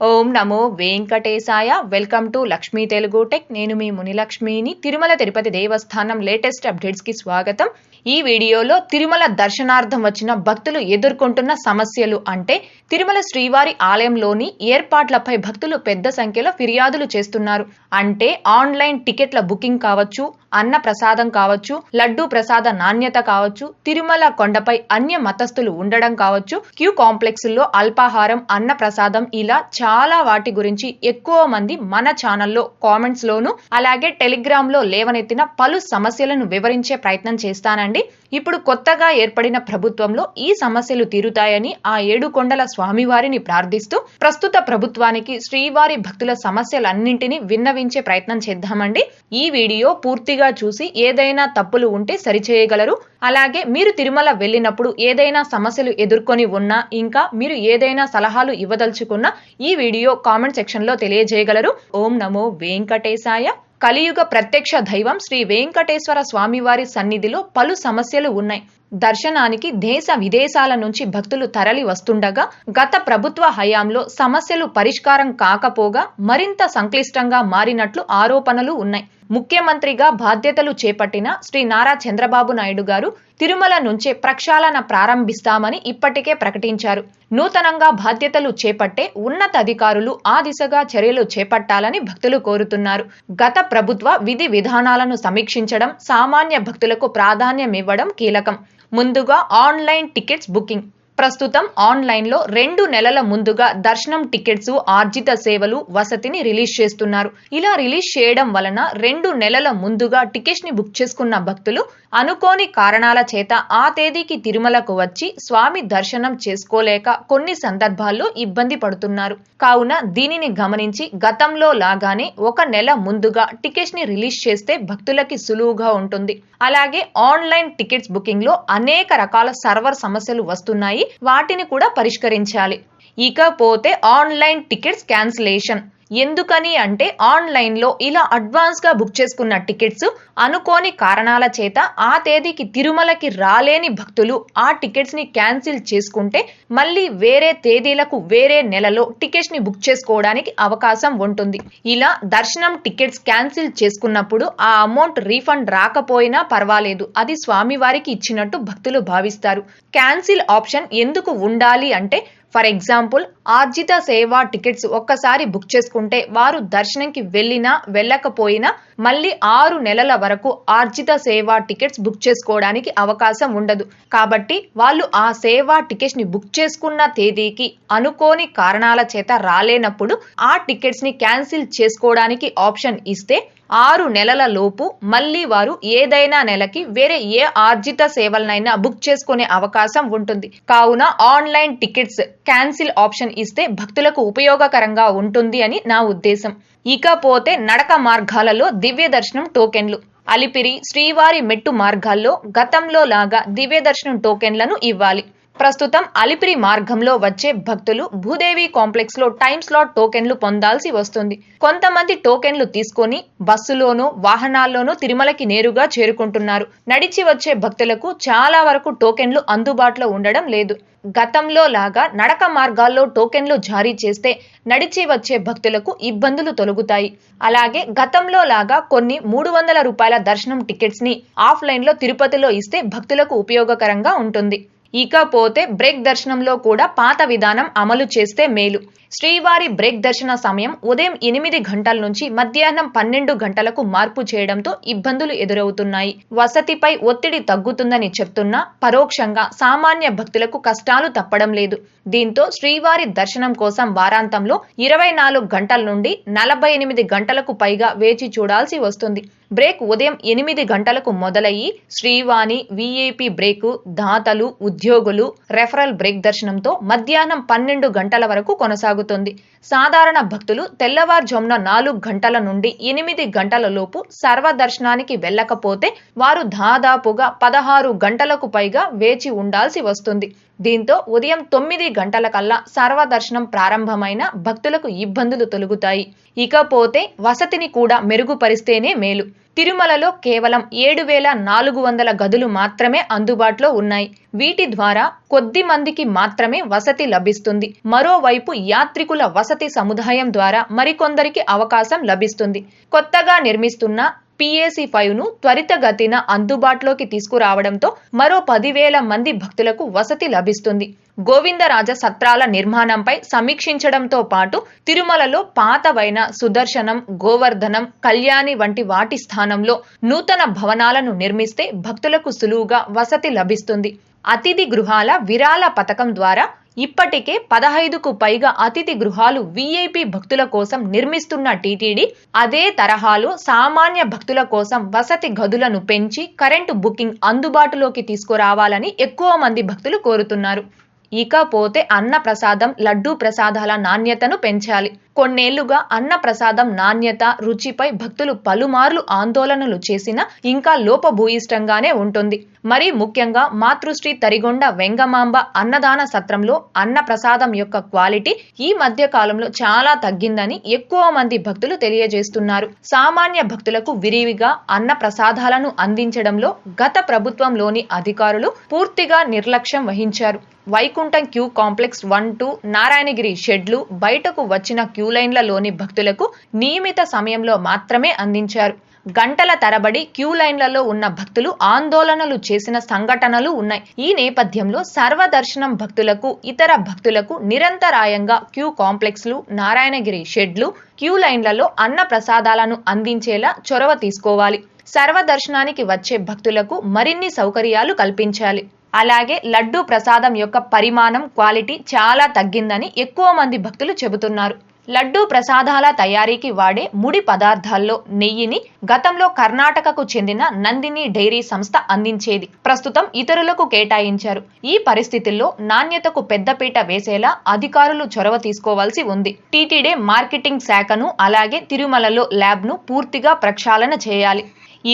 ఓం నమో వెంకటేశాయ. Welcome to Lakshmi Telugu tech. నేను మీ మునిలక్ష్మిని. తిరుమల తిరుపతి దేవస్థానం లేటెస్ట్ అప్డేట్స్కి స్వాగతం. ఈ వీడియోలో తిరుమల దర్శనార్థం వచ్చిన భక్తులు ఎదుర్కొంటున్న సమస్యలు అంటే తిరుమల శ్రీవారి ఆలయంలోని ఏర్పాట్లపై భక్తులు పెద్ద సంఖ్యలో ఫిర్యాదులు చేస్తున్నారు. అంటే ఆన్లైన్ టికెట్ల బుకింగ్ కావచ్చు అన్న ప్రసాదం కావచ్చు లడ్డూ ప్రసాద నాణ్యత కావచ్చు తిరుమల కొండపై అన్య మతస్థులు ఉండడం కావచ్చు క్యూ కాంప్లెక్స్లో అల్పాహారం అన్న ప్రసాదం ఇలా చాలా వాటి గురించి ఎక్కువ మంది మన ఛానల్లో కామెంట్స్ లోను అలాగే టెలిగ్రామ్లో లేవనెత్తిన పలు సమస్యలను వివరించే ప్రయత్నం చేస్తానండి. ఇప్పుడు కొత్తగా ఏర్పడిన ప్రభుత్వంలో ఈ సమస్యలు తీరుతాయని ఆ ఏడు కొండల స్వామివారిని ప్రార్థిస్తూ ప్రస్తుత ప్రభుత్వానికి శ్రీవారి భక్తుల సమస్యలన్నింటినీ విన్నవించే ప్రయత్నం చేద్దామండి. ఈ వీడియో పూర్తిగా చూసి ఏదైనా తప్పులు ఉంటే సరిచేయగలరు. అలాగే మీరు తిరుమల వెళ్ళినప్పుడు ఏదైనా సమస్యలు ఎదుర్కొని ఉన్నా ఇంకా మీరు ఏదైనా సలహాలు ఇవ్వదలుచుకున్నా ఈ వీడియో కామెంట్ సెక్షన్లో తెలియజేయగలరు. ఓం నమో వెంకటేశాయ. కలియుగ ప్రత్యక్ష దైవం శ్రీ వెంకటేశ్వర స్వామివారి సన్నిధిలో పలు సమస్యలు ఉన్నాయి. దర్శనానికి దేశ విదేశాల నుంచి భక్తులు తరలి వస్తుండగా గత ప్రభుత్వ హయాంలో సమస్యలు పరిష్కారం కాకపోగా మరింత సంక్లిష్టంగా మారినట్లు ఆరోపణలు ఉన్నాయి. ముఖ్యమంత్రిగా బాధ్యతలు చేపట్టిన శ్రీ నారా చంద్రబాబు నాయుడు గారు తిరుమల నుంచే ప్రక్షాళన ప్రారంభిస్తామని ఇప్పటికే ప్రకటించారు. నూతనంగా బాధ్యతలు చేపట్టే ఉన్నత అధికారులు ఆ దిశగా చర్యలు చేపట్టాలని భక్తులు కోరుతున్నారు. గత ప్రభుత్వ విధి విధానాలను సమీక్షించడం సామాన్య భక్తులకు ప్రాధాన్యమివ్వడం కీలకం. ముందుగా ఆన్లైన్ టికెట్స్ బుకింగ్. ప్రస్తుతం ఆన్లైన్లో రెండు నెలల ముందుగా దర్శనం టికెట్స్ ఆర్జిత సేవలు వసతిని రిలీజ్ చేస్తున్నారు. ఇలా రిలీజ్ చేయడం వలన రెండు నెలల ముందుగా టికెట్స్ని బుక్ చేసుకున్న భక్తులు అనుకోని కారణాల చేత ఆ తేదీకి తిరుమలకు వచ్చి స్వామి దర్శనం చేసుకోలేక కొన్ని సందర్భాల్లో ఇబ్బంది పడుతున్నారు. కావున దీనిని గమనించి గతంలో లాగానే ఒక నెల ముందుగా టికెట్స్ని రిలీజ్ చేస్తే భక్తులకి సులువుగా ఉంటుంది. అలాగే ఆన్లైన్ టికెట్స్ బుకింగ్లో అనేక రకాల సర్వర్ సమస్యలు వస్తున్నాయి. వాటిని కూడా పరిష్కరించాలి. ఇకపోతే ఆన్లైన్ టికెట్స్ క్యాన్సిలేషన్. ఎందుకని అంటే ఆన్లైన్లో ఇలా అడ్వాన్స్గా బుక్ చేసుకున్న టికెట్స్ అనుకోని కారణాల చేత ఆ తేదీకి తిరుమలకి రాలేని భక్తులు ఆ టికెట్స్ని క్యాన్సిల్ చేసుకుంటే మళ్ళీ వేరే తేదీలకు వేరే నెలలో టికెట్స్ని బుక్ చేసుకోవడానికి అవకాశం ఉంటుంది. ఇలా దర్శనం టికెట్స్ క్యాన్సిల్ చేసుకున్నప్పుడు ఆ అమౌంట్ రీఫండ్ రాకపోయినా పర్వాలేదు. అది స్వామివారికి ఇచ్చినట్టు భక్తులు భావిస్తారు. క్యాన్సిల్ ఆప్షన్ ఎందుకు ఉండాలి అంటే ఫర్ ఎగ్జాంపుల్ ఆర్జిత సేవా టికెట్స్ ఒక్కసారి బుక్ చేసుకుంటే వారు దర్శనంకి వెళ్ళినా వెళ్ళకపోయినా మళ్ళీ ఆరు నెలల వరకు ఆర్జిత సేవా టికెట్స్ బుక్ చేసుకోవడానికి అవకాశం ఉండదు. కాబట్టి వాళ్ళు ఆ సేవా టికెట్స్ని బుక్ చేసుకున్న తేదీకి అనుకోని కారణాల చేత రాలేనప్పుడు ఆ టికెట్స్ని క్యాన్సిల్ చేసుకోవడానికి ఆప్షన్ ఇస్తే ఆరు నెలల లోపు మళ్ళీ వారు ఏదైనా నెలకి వేరే ఏ ఆర్జిత సేవలనైనా బుక్ చేసుకునే అవకాశం ఉంటుంది. కావున ఆన్లైన్ టికెట్స్ క్యాన్సిల్ ఆప్షన్ ఇస్తే భక్తులకు ఉపయోగకరంగా ఉంటుంది అని నా ఉద్దేశం. ఇకపోతే నడక మార్గాలలో దివ్య దర్శనం టోకెన్లు. అలిపిరి శ్రీవారి మెట్టు మార్గాల్లో గతంలో లాగా దివ్య దర్శనం టోకెన్లను ఇవ్వాలి. ప్రస్తుతం అలిపిరి మార్గంలో వచ్చే భక్తులు భూదేవి కాంప్లెక్స్లో టైమ్ స్లాట్ టోకెన్లు పొందాల్సి వస్తుంది. కొంతమంది టోకెన్లు తీసుకొని బస్సులోనూ వాహనాల్లోనూ తిరుమలకి నేరుగా చేరుకుంటున్నారు. నడిచి వచ్చే భక్తులకు చాలా వరకు టోకెన్లు అందుబాటులో ఉండడం లేదు. గతంలో లాగా నడక మార్గాల్లో టోకెన్లు జారీ చేస్తే నడిచి వచ్చే భక్తులకు ఇబ్బందులు తొలగుతాయి. అలాగే గతంలో లాగా కొన్ని మూడు వందల రూపాయల దర్శనం టికెట్స్ని ఆఫ్లైన్లో తిరుపతిలో ఇస్తే భక్తులకు ఉపయోగకరంగా ఉంటుంది. ఇకపోతే బ్రేక్ దర్శనంలో కూడా పాత విధానం అమలు చేస్తే మేలు. శ్రీవారి బ్రేక్ దర్శన సమయం ఉదయం ఎనిమిది గంటల నుంచి మధ్యాహ్నం పన్నెండు గంటలకు మార్పు చేయడంతో ఇబ్బందులు ఎదురవుతున్నాయి. వసతిపై ఒత్తిడి తగ్గుతుందని చెప్తున్నా పరోక్షంగా సామాన్య భక్తులకు కష్టాలు తప్పడం లేదు. దీంతో శ్రీవారి దర్శనం కోసం వారాంతంలో ఇరవై నాలుగు గంటల నుండి నలభై ఎనిమిది గంటలకు పైగా వేచి చూడాల్సి వస్తుంది. బ్రేక్ ఉదయం ఎనిమిది గంటలకు మొదలయ్యి శ్రీవాణి విఐపి బ్రేకు దాతలు ఉద్యోగులు రెఫరల్ బ్రేక్ దర్శనంతో మధ్యాహ్నం పన్నెండు గంటల వరకు కొనసాగుతుంది. సాధారణ భక్తులు తెల్లవారుజామున నాలుగు గంటల నుండి ఎనిమిది గంటల లోపు సర్వదర్శనానికి వెళ్ళకపోతే వారు దాదాపుగా పదహారు గంటలకు పైగా వేచి ఉండాల్సి వస్తుంది. దీంతో ఉదయం తొమ్మిది గంటల కల్లా సర్వదర్శనం ప్రారంభమైన భక్తులకు ఇబ్బందులు తొలుగుతాయి. ఇకపోతే వసతిని కూడా మెరుగుపరిస్తేనే మేలు. తిరుమలలో కేవలం ఏడు వేల నాలుగు వందల గదులు మాత్రమే అందుబాటులో ఉన్నాయి. వీటి ద్వారా కొద్ది మందికి మాత్రమే వసతి లభిస్తుంది. మరోవైపు యాత్రికుల వసతి సముదాయం ద్వారా మరికొందరికి అవకాశం లభిస్తుంది. కొత్తగా నిర్మిస్తున్న పిఏసి ఫైవ్ను త్వరితగతిన అందుబాటులోకి తీసుకురావడంతో మరో పదివేల మంది భక్తులకు వసతి లభిస్తుంది. గోవిందరాజ సత్రాల నిర్మాణంపై సమీక్షించడంతో పాటు తిరుమలలో పాతవైన సుదర్శనం గోవర్ధనం కళ్యాణి వంటి వాటి స్థానంలో నూతన భవనాలను నిర్మిస్తే భక్తులకు సులువుగా వసతి లభిస్తుంది. అతిథి గృహాల విరాళ పథకం ద్వారా ఇప్పటికే పదహైదుకు పైగా అతిథి గృహాలు వీఐపీ భక్తుల కోసం నిర్మిస్తున్న టీటీడీ అదే తరహాలో సామాన్య భక్తుల కోసం వసతి గదులను పెంచి కరెంటు బుకింగ్ అందుబాటులోకి తీసుకురావాలని ఎక్కువ మంది భక్తులు కోరుతున్నారు. ఇకపోతే అన్న ప్రసాదం లడ్డూ ప్రసాదాల నాణ్యతను పెంచాలి. కొన్నేళ్ళుగా అన్న ప్రసాదం నాణ్యత రుచిపై భక్తులు పలుమార్లు ఆందోళనలు చేసినా ఇంకా లోపభూయిష్టంగానే ఉంటుంది. మరీ ముఖ్యంగా మాతృశ్రీ తరిగొండ వెంగమాంబ అన్నదాన సత్రంలో అన్న ప్రసాదం యొక్క క్వాలిటీ ఈ మధ్య కాలంలో చాలా తగ్గిందని ఎక్కువ మంది భక్తులు తెలియజేస్తున్నారు. సామాన్య భక్తులకు విరివిగా అన్న ప్రసాదాలను అందించడంలో గత ప్రభుత్వంలోని అధికారులు పూర్తిగా నిర్లక్ష్యం వహించారు. Vaikuntham queue complex one two Narayanagiri షెడ్లు బయటకు వచ్చిన క్యూ లైన్లలోని భక్తులకు నియమిత సమయంలో మాత్రమే అందించారు. గంటల తరబడి క్యూ లైన్లలో ఉన్న భక్తులు ఆందోళనలు చేసిన సంఘటనలు ఉన్నాయి. ఈ నేపథ్యంలో సర్వదర్శనం భక్తులకు ఇతర భక్తులకు నిరంతరాయంగా క్యూ కాంప్లెక్స్లు నారాయణగిరి షెడ్లు క్యూ లైన్లలో అన్న ప్రసాదాలను అందించేలా చొరవ తీసుకోవాలి. సర్వదర్శనానికి వచ్చే భక్తులకు మరిన్ని సౌకర్యాలు కల్పించాలి. అలాగే లడ్డూ ప్రసాదం యొక్క పరిమాణం క్వాలిటీ చాలా తగ్గిందని ఎక్కువ మంది భక్తులు చెబుతున్నారు. లడ్డూ ప్రసాదాల తయారీకి వాడే ముడి పదార్థాల్లో నెయ్యిని గతంలో కర్ణాటకకు చెందిన నందిని డైరీ సంస్థ అందించేది. ప్రస్తుతం ఇతరులకు కేటాయించారు. ఈ పరిస్థితుల్లో నాణ్యతకు పెద్దపీట వేసేలా అధికారులు చొరవ తీసుకోవాల్సి ఉంది. టీటీడీ మార్కెటింగ్ శాఖను అలాగే తిరుమలలో ల్యాబ్ను పూర్తిగా ప్రక్షాళన చేయాలి.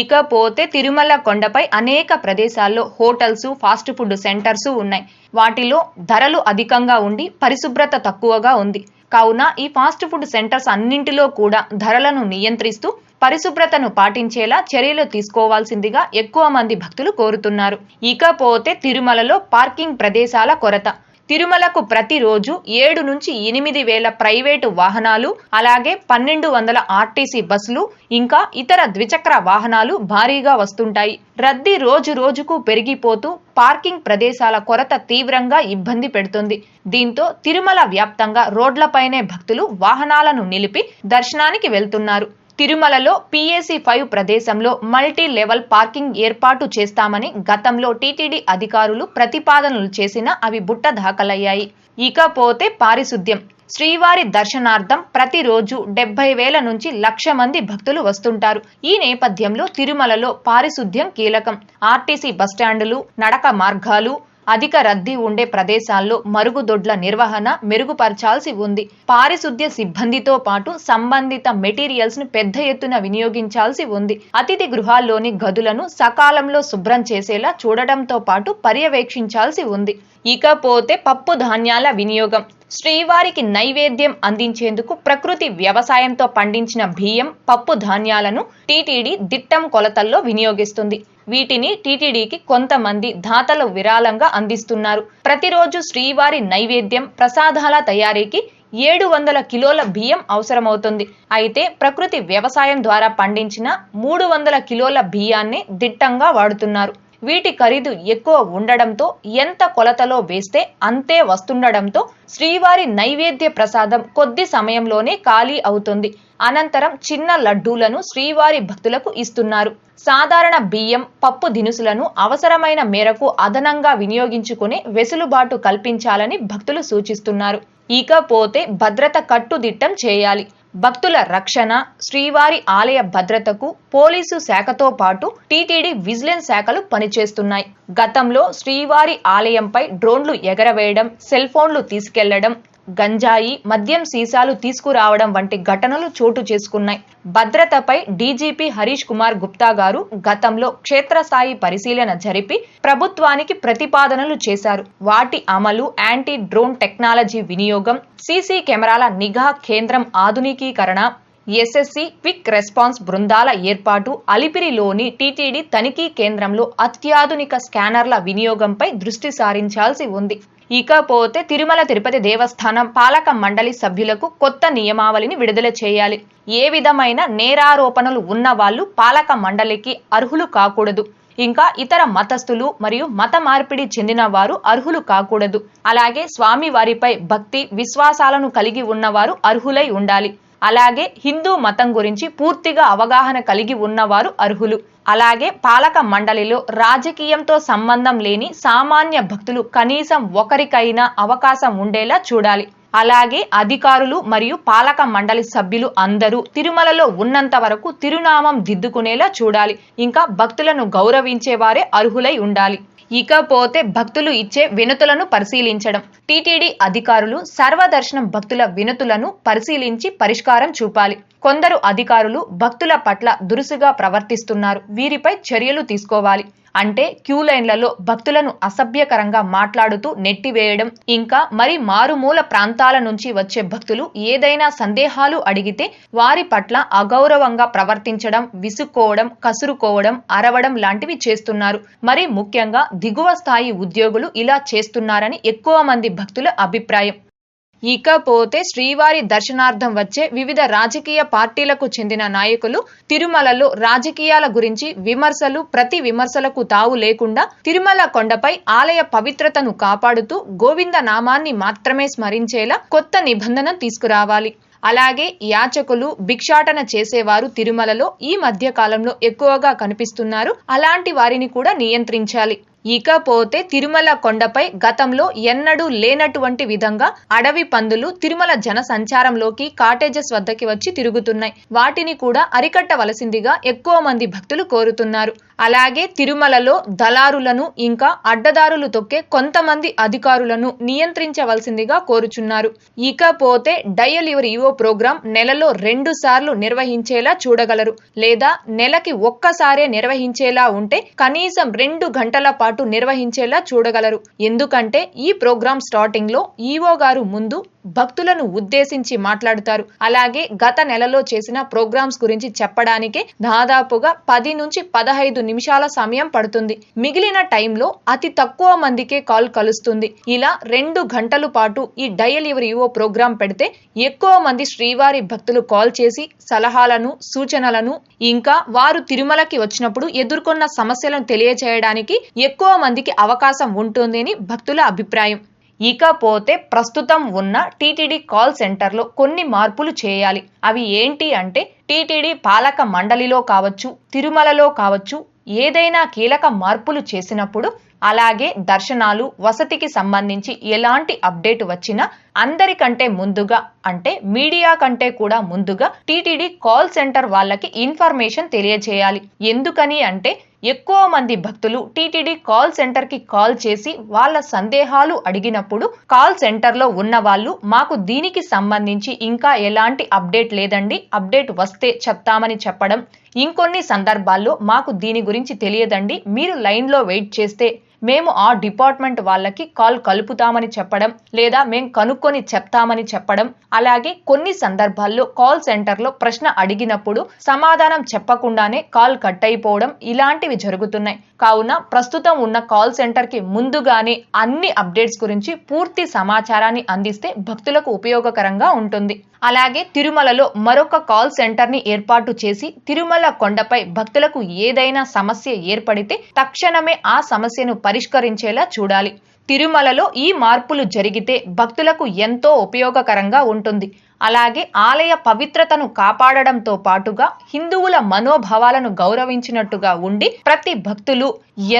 ఇకపోతే తిరుమల కొండపై అనేక ప్రదేశాల్లో హోటల్స్ ఫాస్ట్ ఫుడ్ సెంటర్స్ ఉన్నాయి. వాటిలో ధరలు అధికంగా ఉండి పరిశుభ్రత తక్కువగా ఉంది. కావున ఈ ఫాస్ట్ ఫుడ్ సెంటర్స్ అన్నింటిలో కూడా ధరలను నియంత్రిస్తూ పరిశుభ్రతను పాటించేలా చర్యలు తీసుకోవాల్సిందిగా ఎక్కువ మంది భక్తులు కోరుతున్నారు. ఇకపోతే తిరుమలలో పార్కింగ్ ప్రదేశాల కొరత. తిరుమలకు ప్రతిరోజు ఏడు నుంచి ఎనిమిది వేల ప్రైవేటు వాహనాలు అలాగే పన్నెండు వందల ఆర్టీసీ బస్సులు ఇంకా ఇతర ద్విచక్ర వాహనాలు భారీగా వస్తుంటాయి. రద్దీ రోజు రోజుకు పెరిగిపోతూ పార్కింగ్ ప్రదేశాల కొరత తీవ్రంగా ఇబ్బంది పెడుతుంది. దీంతో తిరుమల వ్యాప్తంగా రోడ్లపైనే భక్తులు వాహనాలను నిలిపి దర్శనానికి వెళ్తున్నారు. తిరుమలలో పీఏసీ ఫైవ్ ప్రదేశంలో మల్టీ లెవెల్ పార్కింగ్ ఏర్పాటు చేస్తామని గతంలో టీటీడీ అధికారులు ప్రతిపాదనలు చేసినా అవి బుట్ట దాఖలయ్యాయి. ఇకపోతే పారిశుద్ధ్యం. శ్రీవారి దర్శనార్థం ప్రతిరోజు డెబ్బై వేల నుంచి లక్ష మంది భక్తులు వస్తుంటారు. ఈ నేపథ్యంలో తిరుమలలో పారిశుద్ధ్యం కీలకం. ఆర్టీసీ బస్టాండులు నడక మార్గాలు అధిక రద్దీ ఉండే ప్రదేశాల్లో మరుగుదొడ్ల నిర్వహణ మెరుగుపరచాల్సి ఉంది. పారిశుద్ధ్య సిబ్బందితో పాటు సంబంధిత మెటీరియల్స్ను పెద్ద ఎత్తున వినియోగించాల్సి ఉంది. అతిథి గృహాల్లోని గదులను సకాలంలో శుభ్రం చేసేలా చూడటంతో పాటు పర్యవేక్షించాల్సి ఉంది. ఇకపోతే పప్పు ధాన్యాల వినియోగం శ్రీవారికి నైవేద్యం అందించేందుకు ప్రకృతి వ్యవసాయంతో పండించిన బియ్యం పప్పు ధాన్యాలను టీటీడీ దిట్టం కొలతల్లో వినియోగిస్తుంది. వీటిని టీటీడీకి కొంతమంది దాతలు విరాళంగా అందిస్తున్నారు. ప్రతిరోజు శ్రీవారి నైవేద్యం ప్రసాదాల తయారీకి ఏడు వందల కిలోల బియ్యం అవసరమవుతుంది. అయితే ప్రకృతి వ్యవసాయం ద్వారా పండించిన మూడు వందల కిలోల బియ్యాన్ని దిట్టంగా వాడుతున్నారు. వీటి ఖరీదు ఎక్కువ ఉండడంతో ఎంత కొలతలో వేస్తే అంతే వస్తుండడంతో శ్రీవారి నైవేద్య ప్రసాదం కొద్ది సమయంలోనే ఖాళీ అవుతుంది. అనంతరం చిన్న లడ్డూలను శ్రీవారి భక్తులకు ఇస్తున్నారు. సాధారణ బియ్యం పప్పు దినుసులను అవసరమైన మేరకు అదనంగా వినియోగించుకునే వెసులుబాటు కల్పించాలని భక్తులు సూచిస్తున్నారు. ఇకపోతే భద్రత కట్టుదిట్టం చేయాలి. భక్తుల రక్షణ శ్రీవారి ఆలయ భద్రతకు పోలీసు శాఖతో పాటు టీటీడీ విజిలెన్స్ శాఖలు పనిచేస్తున్నాయి. గతంలో శ్రీవారి ఆలయంపై డ్రోన్లు ఎగరవేయడం సెల్ ఫోన్లు తీసుకెళ్ళడం గంజాయి మద్యం సీసాలు తీసుకురావడం వంటి ఘటనలు చోటు చేసుకున్నాయి. భద్రతపై డీజీపీ హరీష్ కుమార్ గుప్తా గారు గతంలో క్షేత్రస్థాయి పరిశీలన జరిపి ప్రభుత్వానికి ప్రతిపాదనలు చేశారు. వాటి అమలు యాంటీ డ్రోన్ టెక్నాలజీ వినియోగం సీసీ కెమెరాల నిఘా కేంద్రం ఆధునికీకరణ ఎస్ఎస్సి క్విక్ రెస్పాన్స్ బృందాల ఏర్పాటు అలిపిరిలోని టీటీడీ తనిఖీ కేంద్రంలో అత్యాధునిక స్కానర్ల వినియోగంపై దృష్టి సారించాల్సి ఉంది. ఇకపోతే తిరుమల తిరుపతి దేవస్థానం పాలక మండలి సభ్యులకు కొత్త నియమావళిని విడుదల చేయాలి. ఏ విధమైన నేరారోపణలు ఉన్న వాళ్ళు పాలక మండలికి అర్హులు కాకూడదు. ఇంకా ఇతర మతస్థులు మరియు మత మార్పిడి చెందిన వారు అర్హులు కాకూడదు. అలాగే స్వామి వారిపై భక్తి విశ్వాసాలను కలిగి ఉన్నవారు అర్హులై ఉండాలి. అలాగే హిందూ మతం గురించి పూర్తిగా అవగాహన కలిగి ఉన్నవారు అర్హులు. అలాగే పాలక మండలిలో రాజకీయంతో సంబంధం లేని సామాన్య భక్తులు కనీసం ఒకరికైనా అవకాశం ఉండేలా చూడాలి. అలాగే అధికారులు మరియు పాలక మండలి సభ్యులు అందరూ తిరుమలలో ఉన్నంత వరకు తిరునామం దిద్దుకునేలా చూడాలి. ఇంకా భక్తులను గౌరవించేవారే అర్హులై ఉండాలి. ఇకపోతే భక్తులు ఇచ్చే వినతులను పరిశీలించడం. టీటీడీ అధికారులు సర్వదర్శనం భక్తుల వినతులను పరిశీలించి పరిష్కారం చూపాలి. కొందరు అధికారులు భక్తుల పట్ల దురుసుగా ప్రవర్తిస్తున్నారు. వీరిపై చర్యలు తీసుకోవాలి. అంటే క్యూ లైన్లలో భక్తులను అసభ్యకరంగా మాట్లాడుతూ నెట్టివేయడం ఇంకా మరి మారుమూల ప్రాంతాల నుంచి వచ్చే భక్తులు ఏదైనా సందేహాలు అడిగితే వారి పట్ల అగౌరవంగా ప్రవర్తించడం విసుక్కోవడం కసురుకోవడం అరవడం లాంటివి చేస్తున్నారు. మరి ముఖ్యంగా దిగువ స్థాయి ఉద్యోగులు ఇలా చేస్తున్నారని ఎక్కువ మంది భక్తుల అభిప్రాయం. ఇకపోతే శ్రీవారి దర్శనార్థం వచ్చే వివిధ రాజకీయ పార్టీలకు చెందిన నాయకులు తిరుమలలో రాజకీయాల గురించి విమర్శలు ప్రతి విమర్శలకు తావు లేకుండా తిరుమల కొండపై ఆలయ పవిత్రతను కాపాడుతూ గోవింద నామాన్ని మాత్రమే స్మరించేలా కొత్త నిబంధన తీసుకురావాలి. అలాగే యాచకులు భిక్షాటన చేసేవారు తిరుమలలో ఈ మధ్య కాలంలో ఎక్కువగా కనిపిస్తున్నారు. అలాంటి వారిని కూడా నియంత్రించాలి. ఇకపోతే తిరుమల కొండపై గతంలో ఎన్నడూ లేనటువంటి విధంగా అడవి పందులు తిరుమల జన సంచారంలోకి కాటేజెస్ వద్దకి వచ్చి తిరుగుతున్నాయి. వాటిని కూడా అరికట్టవలసిందిగా ఎక్కువ మంది భక్తులు కోరుతున్నారు. అలాగే తిరుమలలో దళారులను ఇంకా అడ్డదారులు తొక్కే కొంతమంది అధికారులను నియంత్రించవలసిందిగా కోరుచున్నారు. ఇకపోతే డయల్ యువర్ ఈవో ప్రోగ్రాం నెలలో రెండు సార్లు నిర్వహించేలా చూడగలరు. లేదా నెలకి ఒక్కసారే నిర్వహించేలా ఉంటే కనీసం రెండు గంటల పాటు నిర్వహించేలా చూడగలరు. ఎందుకంటే ఈ ప్రోగ్రాం స్టార్టింగ్లో ఈవో గారు ముందు భక్తులను ఉద్దేశించి మాట్లాడుతారు. అలాగే గత నెలలో చేసిన ప్రోగ్రామ్స్ గురించి చెప్పడానికే దాదాపుగా పది నుంచి పదహైదు నిమిషాల సమయం పడుతుంది. మిగిలిన టైంలో అతి తక్కువ మందికే కాల్ కలుస్తుంది. ఇలా రెండు గంటల పాటు ఈ డయల్ ఎవరి యువో ప్రోగ్రాం పెడితే ఎక్కువ మంది శ్రీవారి భక్తులు కాల్ చేసి సలహాలను సూచనలను ఇంకా వారు తిరుమలకి వచ్చినప్పుడు ఎదుర్కొన్న సమస్యలను తెలియచేయడానికి ఎక్కువ మందికి అవకాశం ఉంటుంది అని భక్తుల అభిప్రాయం. ఇకపోతే ప్రస్తుతం ఉన్న టీటీడీ కాల్ సెంటర్లో కొన్ని మార్పులు చేయాలి. అవి ఏంటి అంటే టీటీడీ పాలక మండలిలో కావచ్చు తిరుమలలో కావచ్చు ఏదైనా కీలక మార్పులు చేసినప్పుడు అలాగే దర్శనాలు వసతికి సంబంధించి ఎలాంటి అప్డేట్ వచ్చినా అందరికంటే ముందుగా అంటే మీడియా కంటే కూడా ముందుగా టీటీడీ కాల్ సెంటర్ వాళ్ళకి ఇన్ఫర్మేషన్ తెలియజేయాలి. ఎందుకని అంటే ఎక్కువ మంది భక్తులు టీటీడీ కాల్ సెంటర్కి కాల్ చేసి వాళ్ళ సందేహాలు అడిగినప్పుడు కాల్ సెంటర్లో ఉన్న వాళ్ళు మాకు దీనికి సంబంధించి ఇంకా ఎలాంటి అప్డేట్ లేదండి. అప్డేట్ వస్తే చెప్తామని చెప్పడం. ఇంకొన్ని సందర్భాల్లో మాకు దీని గురించి తెలియదండి. మీరు లైన్లో వెయిట్ చేస్తే మేము ఆ డిపార్ట్మెంట్ వాళ్ళకి కాల్ కలుపుతామని చెప్పడం లేదా మేము కనుక్కొని చెప్తామని చెప్పడం. అలాగే కొన్ని సందర్భాల్లో కాల్ సెంటర్లో ప్రశ్న అడిగినప్పుడు సమాధానం చెప్పకుండానే కాల్ కట్ అయిపోవడం ఇలాంటివి జరుగుతున్నాయి. కావున ప్రస్తుతం ఉన్న కాల్ సెంటర్కి ముందుగానే అన్ని అప్డేట్స్ గురించి పూర్తి సమాచారాన్ని అందిస్తే భక్తులకు ఉపయోగకరంగా ఉంటుంది. అలాగే తిరుమలలో మరొక కాల్ సెంటర్ని ఏర్పాటు చేసి తిరుమల కొండపై భక్తులకు ఏదైనా సమస్య ఏర్పడితే తక్షణమే ఆ సమస్యను పరిష్కరించేలా చూడాలి. తిరుమలలో ఈ మార్పులు జరిగితే భక్తులకు ఎంతో ఉపయోగకరంగా ఉంటుంది. అలాగే ఆలయ పవిత్రతను కాపాడడంతో పాటుగా హిందువుల మనోభావాలను గౌరవించినట్టుగా ఉండి ప్రతి భక్తులు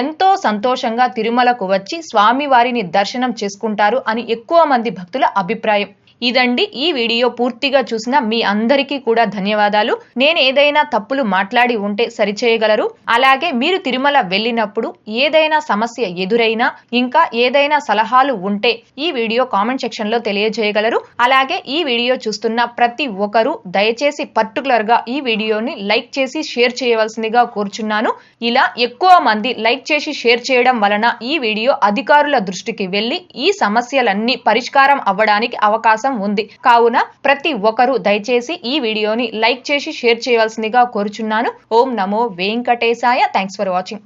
ఎంతో సంతోషంగా తిరుమలకు వచ్చి స్వామివారిని దర్శనం చేసుకుంటారు అని ఎక్కువ మంది భక్తుల అభిప్రాయం. ఇదండి ఈ వీడియో పూర్తిగా చూసిన మీ అందరికీ కూడా ధన్యవాదాలు. నేను ఏదైనా తప్పులు మాట్లాడి ఉంటే సరిచేయగలరు. అలాగే మీరు తిరుమల వెళ్ళినప్పుడు ఏదైనా సమస్య ఎదురైనా ఇంకా ఏదైనా సలహాలు ఉంటే ఈ వీడియో కామెంట్ సెక్షన్లో తెలియజేయగలరు. అలాగే ఈ వీడియో చూస్తున్న ప్రతి ఒక్కరూ దయచేసి పర్టికులర్గా ఈ వీడియోని లైక్ చేసి షేర్ చేయవలసిందిగా కోరుచున్నాను. ఇలా ఎక్కువ మంది లైక్ చేసి షేర్ చేయడం వలన ఈ వీడియో అధికారుల దృష్టికి వెళ్ళి ఈ సమస్యలన్నీ పరిష్కారం అవ్వడానికి అవకాశం ఉంది. కావున ప్రతి ఒక్కరూ దయచేసి ఈ వీడియోని లైక్ చేసి షేర్ చేయవలసిందిగా కోరుచున్నాను. ఓం నమో వెంకటేశాయ. Thanks for watching